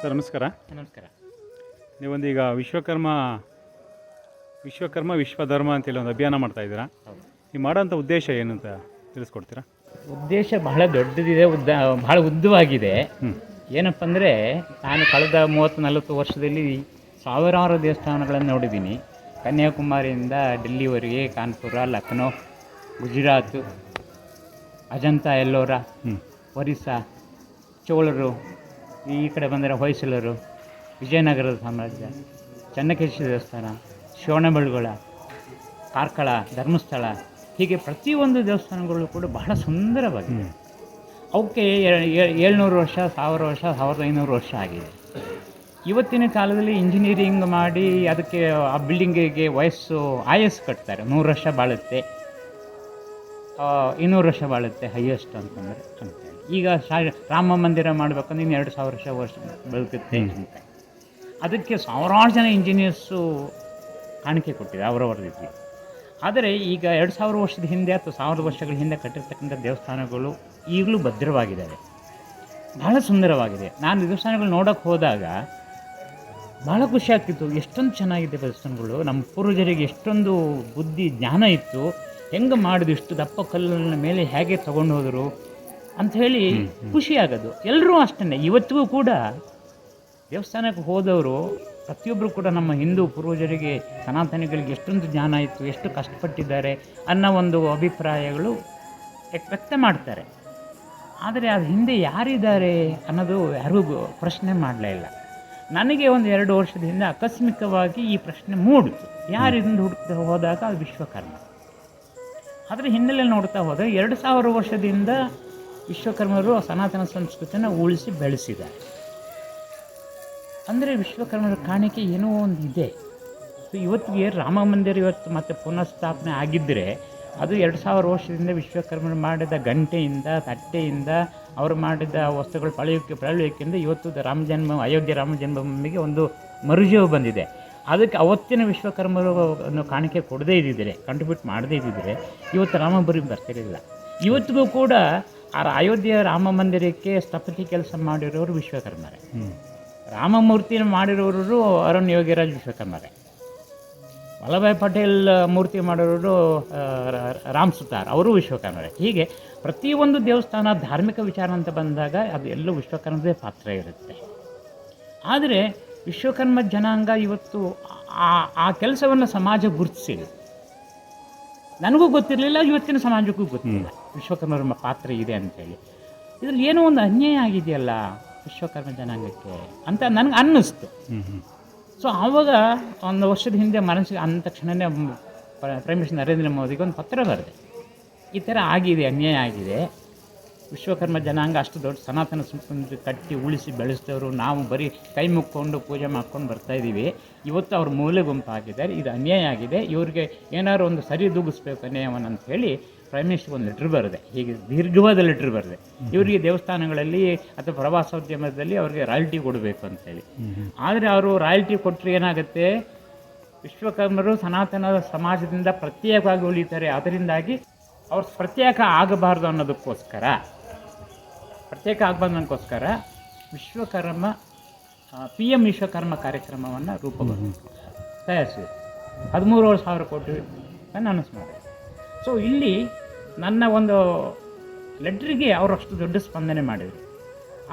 Sir ನಮಸ್ಕಾರ. ನಮಸ್ಕಾರ. ಈಗ ವಿಶ್ವಕರ್ಮ ವಿಶ್ವಕರ್ಮ ವಿಶ್ವಧರ್ಮ ಅಂತೇಳಿ ಒಂದು ಅಭಿಯಾನ ಮಾಡ್ತಾ ಇದ್ದೀರಾ? ನೀವು ಮಾಡೋಂಥ ಉದ್ದೇಶ ಏನು ಅಂತ ತಿಳಿಸ್ಕೊಡ್ತೀರಾ? ಉದ್ದೇಶ ಬಹಳ ದೊಡ್ಡದಿದೆ ಉದ್ದ ಬಹಳ ಉದ್ದವಾಗಿದೆ. ಏನಪ್ಪ ಅಂದರೆ ನಾನು ಕಳೆದ ಮೂವತ್ತು ನಲವತ್ತು ವರ್ಷದಲ್ಲಿ ಸಾವಿರಾರು ದೇವಸ್ಥಾನಗಳನ್ನು ನೋಡಿದ್ದೀನಿ. ಕನ್ಯಾಕುಮಾರಿಯಿಂದ ಡೆಲ್ಲಿವರೆಗೆ ಕಾನ್ಪುರ ಲಖನೌ ಗುಜರಾತ್ ಅಜಂತ ಎಲ್ಲೋರ ಒರಿಸ್ಸಾ ಚೋಳರು ಈ ಕಡೆ ಬಂದರೆ ಹೊಯ್ಸಳರು ವಿಜಯನಗರದ ಸಾಮ್ರಾಜ್ಯ ಚೆನ್ನಕೇಶವ ದೇವಸ್ಥಾನ ಶ್ರವಣಬೆಳಗೊಳ ಕಾರ್ಕಳ ಧರ್ಮಸ್ಥಳ ಹೀಗೆ ಪ್ರತಿಯೊಂದು ದೇವಸ್ಥಾನಗಳು ಕೂಡ ಬಹಳ ಸುಂದರವಾಗಿದೆ. ಅವಕ್ಕೆ ಏಳ್ನೂರು ವರ್ಷ ಸಾವಿರ ವರ್ಷ ಸಾವಿರದ ಐನೂರು ವರ್ಷ ಆಗಿದೆ. ಇವತ್ತಿನ ಕಾಲದಲ್ಲಿ ಇಂಜಿನಿಯರಿಂಗ್ ಮಾಡಿ ಅದಕ್ಕೆ ಆ ಬಿಲ್ಡಿಂಗಿಗೆ ವಯಸ್ಸು ಆಯಸ್ಸು ಕಟ್ತಾರೆ. ನೂರು ವರ್ಷ ಬಾಳುತ್ತೆ. ಇನ್ನೂರು ವರ್ಷ ಬಾಳುತ್ತೆ ಹೈಯೆಸ್ಟ್ ಅಂತಂದರೆ. ಅಂತೇಳಿ ಈಗ ಶಾ ರಾಮ ಮಂದಿರ ಮಾಡಬೇಕಂದ್ರೆ ಇನ್ನು ಎರಡು ಸಾವಿರ ವರ್ಷ ವರ್ಷ ಬದುಕುತ್ತೆ. ಅಂತ ಅದಕ್ಕೆ ಸಾವಿರಾರು ಜನ ಇಂಜಿನಿಯರ್ಸು ಕಾಣಿಕೆ ಕೊಟ್ಟಿದೆ ಅವರವರ ರೀತಿ ಆದರೆ ಈಗ ಎರಡು ಸಾವಿರ ವರ್ಷದ ಹಿಂದೆ ಅಥವಾ ಸಾವಿರದ ವರ್ಷಗಳ ಹಿಂದೆ ಕಟ್ಟಿರ್ತಕ್ಕಂಥ ದೇವಸ್ಥಾನಗಳು ಈಗಲೂ ಭದ್ರವಾಗಿದ್ದಾವೆ. ಬಹಳ ಸುಂದರವಾಗಿದೆ. ನಾನು ದೇವಸ್ಥಾನಗಳು ನೋಡೋಕ್ಕೆ ಹೋದಾಗ ಭಾಳ ಖುಷಿ ಆಗ್ತಿತ್ತು. ಎಷ್ಟೊಂದು ಚೆನ್ನಾಗಿದೆ ದೇವಸ್ಥಾನಗಳು. ನಮ್ಮ ಪೂರ್ವಜರಿಗೆ ಎಷ್ಟೊಂದು ಬುದ್ಧಿ ಜ್ಞಾನ ಇತ್ತು. ಹೆಂಗೆ ಮಾಡಿದ್ರು ಇಷ್ಟು ದಪ್ಪ ಕಲ್ಲನ್ನ ಮೇಲೆ ಹೇಗೆ ತೊಗೊಂಡು ಹೋದರು? ಅಂಥೇಳಿ ಖುಷಿ ಆಗೋದು ಎಲ್ಲರೂ ಅಷ್ಟೇ ಇವತ್ತಿಗೂ ಕೂಡ ದೇವಸ್ಥಾನಕ್ಕೆ ಹೋದವರು ಪ್ರತಿಯೊಬ್ಬರು ಕೂಡ ನಮ್ಮ ಹಿಂದೂ ಪೂರ್ವಜರಿಗೆ ಸನಾತನಿಗಳಿಗೆ ಎಷ್ಟೊಂದು ಜ್ಞಾನ ಇತ್ತು ಎಷ್ಟು ಕಷ್ಟಪಟ್ಟಿದ್ದಾರೆ ಅನ್ನೋ ಒಂದು ಅಭಿಪ್ರಾಯಗಳು ವ್ಯಕ್ತ- ವ್ಯಕ್ತ ಮಾಡ್ತಾರೆ. ಆದರೆ ಅದು ಹಿಂದೆ ಯಾರಿದ್ದಾರೆ ಅನ್ನೋದು ಯಾರಿಗೂ ಪ್ರಶ್ನೆ ಮಾಡಲೇ ಇಲ್ಲ. ನನಗೆ ಒಂದು ಎರಡು ವರ್ಷದ ಹಿಂದೆ ಆಕಸ್ಮಿಕವಾಗಿ ಈ ಪ್ರಶ್ನೆ ಮೂಡಿತು. ಯಾರಿಂದ ಹುಡುಕ್ತಾ ಹೋದಾಗ ಅದು ವಿಶ್ವಕರ್ಮ. ಅದರ ಹಿನ್ನೆಲೆ ನೋಡ್ತಾ ಹೋದರೆ ಎರಡು ಸಾವಿರ ವರ್ಷದಿಂದ ವಿಶ್ವಕರ್ಮರು ಸನಾತನ ಸಂಸ್ಕೃತಿನ ಉಳಿಸಿ ಬೆಳೆಸಿದ್ದಾರೆ. ಅಂದರೆ ವಿಶ್ವಕರ್ಮರ ಕಾಣಿಕೆ ಏನೋ ಒಂದು ಇದೆ. ಸೊ, ಇವತ್ತಿಗೆ ರಾಮ ಮಂದಿರ ಇವತ್ತು ಮತ್ತೆ ಪುನಃಸ್ಥಾಪನೆ ಆಗಿದ್ದರೆ ಅದು ಎರಡು ಸಾವಿರ ವರ್ಷದಿಂದ ವಿಶ್ವಕರ್ಮರು ಮಾಡಿದ ಗಂಟೆಯಿಂದ, ತಟ್ಟೆಯಿಂದ, ಅವರು ಮಾಡಿದ ವಸ್ತುಗಳು ಪಳೆಯೋಕ್ಕೆ ಪಳೆಯೋಕ್ಕಿಂತ ಇವತ್ತು ರಾಮ ಜನ್ಮ, ಅಯೋಧ್ಯೆ ರಾಮ ಜನ್ಮಭೂಮಿಗೆ ಒಂದು ಮರುಜೀವ ಬಂದಿದೆ. ಅದಕ್ಕೆ ಅವತ್ತಿನ ವಿಶ್ವಕರ್ಮರು ಕಾಣಿಕೆ ಕೊಡದೇ ಇದ್ದಿದ್ದರೆ ಕಂಟ್ರಿಬ್ಯೂಟ್ ಮಾಡದೇ ಇದ್ದಿದ್ದರೆ ಇವತ್ತು ರಾಮ ಬರಿ ಬರ್ತಿರಲಿಲ್ಲ. ಇವತ್ತಿಗೂ ಕೂಡ ಆ ಅಯೋಧ್ಯೆಯ ರಾಮ ಮಂದಿರಕ್ಕೆ ಸ್ಥಪತಿ ಕೆಲಸ ಮಾಡಿರೋರು ವಿಶ್ವಕರ್ಮರೇ. ರಾಮ ರಾಮಮೂರ್ತಿನ ಮಾಡಿರೋರು ಅರುಣ್ ಯೋಗಿರಾಜ್ ವಿಶ್ವಕರ್ಮರೇ. ವಲ್ಲಭಾಯ್ ಪಟೇಲ್ ಮೂರ್ತಿ ಮಾಡಿರೋರು ರಾಮ್ ಸುತಾರ್ ಅವರು ವಿಶ್ವಕರ್ಮರೇ. ಹೀಗೆ ಪ್ರತಿಯೊಂದು ದೇವಸ್ಥಾನ ಧಾರ್ಮಿಕ ವಿಚಾರ ಅಂತ ಬಂದಾಗ ಅದು ಎಲ್ಲೂ ವಿಶ್ವಕರ್ಮದೇ ಪಾತ್ರ ಇರುತ್ತೆ. ಆದರೆ ವಿಶ್ವಕರ್ಮ ಜನಾಂಗ ಇವತ್ತು ಆ ಆ ಕೆಲಸವನ್ನು ಸಮಾಜ ಗುರುತಿಸಿದೆ ನನಗೂ ಗೊತ್ತಿರಲಿಲ್ಲ ಇವತ್ತಿನ ಸಮಾಜಕ್ಕೂ ಗೊತ್ತಿಲ್ಲ. ವಿಶ್ವಕರ್ಮರ ಪಾತ್ರ ಇದೆ ಅಂತೇಳಿ. ಇದ್ರಲ್ಲಿ ಏನೋ ಒಂದು ಅನ್ಯಾಯ ಆಗಿದೆಯಲ್ಲ ವಿಶ್ವಕರ್ಮ ಜನಾಂಗಕ್ಕೆ ಅಂತ ನನಗೆ ಅನ್ನಿಸ್ತು. ಸೊ ಆವಾಗ ಒಂದು ವರ್ಷದ ಹಿಂದೆ ಮನಸ್ಸಿಗೆ ಅಂದ ತಕ್ಷಣವೇ ಪ್ರೈಮ್ ಮಿನಿಸ್ಟರ್ ನರೇಂದ್ರ ಮೋದಿಗೆ ಒಂದು ಪತ್ರ ಬರೆದೆ. ಈ ಥರ ಆಗಿದೆ ಅನ್ಯಾಯ ಆಗಿದೆ. ವಿಶ್ವಕರ್ಮ ಜನಾಂಗ ಅಷ್ಟು ದೊಡ್ಡ ಸನಾತನ ಸಂಸ್ಕೃತಿ ಕಟ್ಟಿ ಉಳಿಸಿ ಬೆಳೆಸಿದವರು ನಾವು ಬರೀ ಕೈ ಮುಕ್ಕೊಂಡು ಪೂಜೆ ಮಾಡ್ಕೊಂಡು ಬರ್ತಾ ಇದ್ದೀವಿ. ಇವತ್ತು ಅವ್ರ ಮೂಲೆ ಗುಂಪಾಗಿದ್ದಾರೆ ಇದು ಅನ್ಯಾಯ ಆಗಿದೆ. ಇವ್ರಿಗೆ ಏನಾದ್ರು ಒಂದು ಸರಿ ದೂಗಿಸ್ಬೇಕು ಅನ್ಯಾಯವನ್ನು ಅಂತ ಹೇಳಿ ಪ್ರೈಮ್ ಮಿನಿಸ್ಟರ್ ಒಂದು ಲೆಟ್ರ್ ಬರೆದೆ. ಹೀಗೆ ದೀರ್ಘವಾದ ಲೆಟ್ರ್ ಬರೆದೆ. ಇವರಿಗೆ ದೇವಸ್ಥಾನಗಳಲ್ಲಿ ಅಥವಾ ಪ್ರವಾಸೋದ್ಯಮದಲ್ಲಿ ಅವರಿಗೆ ರಾಯಲ್ಟಿ ಕೊಡಬೇಕು ಅಂತೇಳಿ ಆದರೆ ಅವರು ರಾಯಲ್ಟಿ ಕೊಟ್ಟರೆ ಏನಾಗುತ್ತೆ? ವಿಶ್ವಕರ್ಮರು ಸನಾತನ ಸಮಾಜದಿಂದ ಪ್ರತ್ಯೇಕವಾಗಿ ಉಳಿತಾರೆ. ಅದರಿಂದಾಗಿ ಅವ್ರು ಪ್ರತ್ಯೇಕ ಆಗಬಾರ್ದು ಅನ್ನೋದಕ್ಕೋಸ್ಕರ ಪ್ರತ್ಯೇಕ ಆಗಬಾರ್ದು ಅನ್ನೋದಕ್ಕೋಸ್ಕರ ವಿಶ್ವಕರ್ಮ ಪಿ ಎಂ ವಿಶ್ವಕರ್ಮ ಕಾರ್ಯಕ್ರಮವನ್ನು ರೂಪುಗೊಂಡು ತಯಾರಿಸಿದೆ ಹದಿಮೂರುವರೆ ಸಾವಿರ ಕೋಟಿ ಅನೌನ್ಸ್ ಮಾಡಿದೆ. ಸೊ ಇಲ್ಲಿ ನನ್ನ ಒಂದು ಲೆಟ್ರಿಗೆ ಅವರು ಅಷ್ಟು ದೊಡ್ಡ ಸ್ಪಂದನೆ ಮಾಡಿದರು.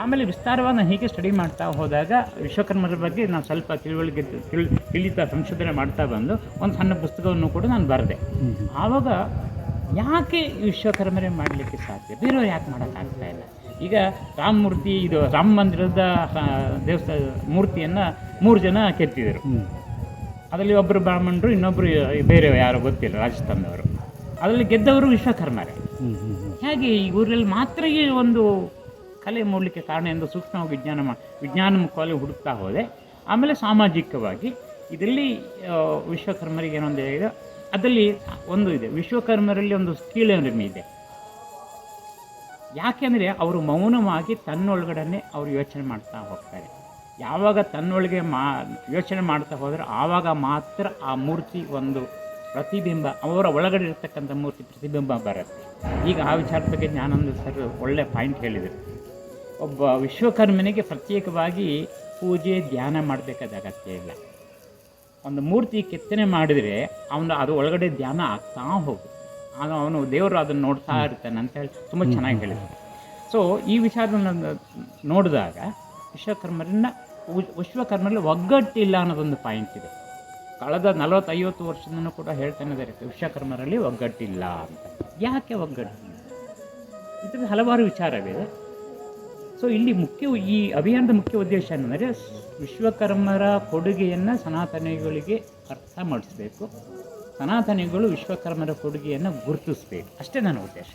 ಆಮೇಲೆ ವಿಸ್ತಾರವಾಗಿ ನಾನು ಹೀಗೆ ಸ್ಟಡಿ ಮಾಡ್ತಾ ಹೋದಾಗ ವಿಶ್ವಕರ್ಮರ ಬಗ್ಗೆ ನಾನು ಸ್ವಲ್ಪ ತಿಳುವಳಿಕೆ ತಿಳಿ ತಿಳಿತಾ ಸಂಶೋಧನೆ ಮಾಡ್ತಾ ಬಂದು ಒಂದು ಸಣ್ಣ ಪುಸ್ತಕವನ್ನು ಕೂಡ ನಾನು ಬರೆದೆ. ಆವಾಗ ಯಾಕೆ ವಿಶ್ವಕರ್ಮರೇ ಮಾಡಲಿಕ್ಕೆ ಸಾಧ್ಯ? ಬೇರೆಯವ್ರು ಯಾಕೆ ಮಾಡೋಕ್ಕಾಗ್ತಾ ಇಲ್ಲ? ಈಗ ರಾಮ ಮೂರ್ತಿ ಇದು ರಾಮ ಮಂದಿರದ ದೇವಸ್ಥಾನ ಮೂರ್ತಿಯನ್ನು ಮೂರು ಜನ ಕೆತ್ತಿದರು. ಅದರಲ್ಲಿ ಒಬ್ಬರು ಬ್ರಾಹ್ಮಣರು ಇನ್ನೊಬ್ಬರು ಬೇರೆ ಯಾರೋ ಗೊತ್ತಿಲ್ಲ ರಾಜಸ್ಥಾನದವರು. ಅದರಲ್ಲಿ ಗೆದ್ದವರು ವಿಶ್ವಕರ್ಮರೇ. ಹಾಗೆ ಈ ಊರಲ್ಲಿ ಮಾತ್ರ ಈ ಒಂದು ಕಲೆ ಮೂಡಲಿಕ್ಕೆ ಕಾರಣ ಎಂದು ಸೂಕ್ಷ್ಮವಾಗಿ ವಿಜ್ಞಾನ ವಿಜ್ಞಾನ ಮುಖವಾಗಿ ಹುಡುಕ್ತಾ ಹೋದೆ. ಆಮೇಲೆ ಸಾಮಾಜಿಕವಾಗಿ ಇದರಲ್ಲಿ ವಿಶ್ವಕರ್ಮರಿಗೆ ಏನೊಂದು ಇದೆ ಅದರಲ್ಲಿ ಒಂದು ಇದೆ. ವಿಶ್ವಕರ್ಮರಲ್ಲಿ ಒಂದು ಕೀಳರಿಮೆ ಇದೆ. ಯಾಕೆಂದರೆ ಅವರು ಮೌನವಾಗಿ ತನ್ನೊಳಗಡೆ ಅವರು ಯೋಚನೆ ಮಾಡ್ತಾ ಹೋಗ್ತಾರೆ. ಯಾವಾಗ ತನ್ನೊಳಗೆ ಮಾ ಯೋಚನೆ ಮಾಡ್ತಾ ಹೋದರೆ ಆವಾಗ ಮಾತ್ರ ಆ ಮೂರ್ತಿ ಒಂದು ಪ್ರತಿಬಿಂಬ ಅವರ ಒಳಗಡೆ ಇರತಕ್ಕಂಥ ಮೂರ್ತಿ ಪ್ರತಿಬಿಂಬ ಬರುತ್ತೆ. ಈಗ ಆ ವಿಚಾರದ ಬಗ್ಗೆ ಜ್ಞಾನಂದ ಸರ್ ಒಳ್ಳೆ ಪಾಯಿಂಟ್ ಹೇಳಿದರು. ಒಬ್ಬ ವಿಶ್ವಕರ್ಮನಿಗೆ ಪ್ರತ್ಯೇಕವಾಗಿ ಪೂಜೆ ಧ್ಯಾನ ಮಾಡಬೇಕಾದ ಅಗತ್ಯ ಇಲ್ಲ. ಒಂದು ಮೂರ್ತಿ ಕೆತ್ತನೆ ಮಾಡಿದರೆ ಅವನು ಅದು ಒಳಗಡೆ ಧ್ಯಾನ ಆಗ್ತಾ ಹೋಗುತ್ತೆ. ಆಗ ಅವನು ದೇವರು ಅದನ್ನು ನೋಡ್ತಾ ಇರ್ತಾನೆ ಅಂತ ಹೇಳಿ ತುಂಬ ಚೆನ್ನಾಗಿ ಹೇಳಿದ್ರು. ಸೊ ಈ ವಿಚಾರವನ್ನು ನೋಡಿದಾಗ ವಿಶ್ವಕರ್ಮರನ್ನ ವಿಶ್ವಕರ್ಮರಲ್ಲಿ ಒಗ್ಗಟ್ಟಿಲ್ಲ ಅನ್ನೋದೊಂದು ಪಾಯಿಂಟ್ ಇದೆ. ಕಳೆದ ನಲವತ್ತೈವತ್ತು ವರ್ಷದಿಂದ ಕೂಡ ಹೇಳ್ತಾನೆ ಇದ್ದಾರೆ ವಿಶ್ವಕರ್ಮರಲ್ಲಿ ಒಗ್ಗಟ್ಟಿಲ್ಲ ಅಂತ. ಯಾಕೆ ಒಗ್ಗಟ್ಟಿಲ್ಲ? ಇದರಲ್ಲಿ ಹಲವಾರು ವಿಚಾರವಿದೆ ಸೊ ಇಲ್ಲಿ ಮುಖ್ಯ, ಈ ಅಭಿಯಾನದ ಮುಖ್ಯ ಉದ್ದೇಶ ಏನಂದರೆ, ವಿಶ್ವಕರ್ಮರ ಕೊಡುಗೆಯನ್ನು ಸನಾತನಿಗಳಿಗೆ ಅರ್ಥ ಮಾಡಿಸ್ಬೇಕು. ಸನಾತನಿಗಳು ವಿಶ್ವಕರ್ಮರ ಕೊಡುಗೆಯನ್ನು ಗುರುತಿಸ್ಬೇಕು. ಅಷ್ಟೇ ನನ್ನ ಉದ್ದೇಶ.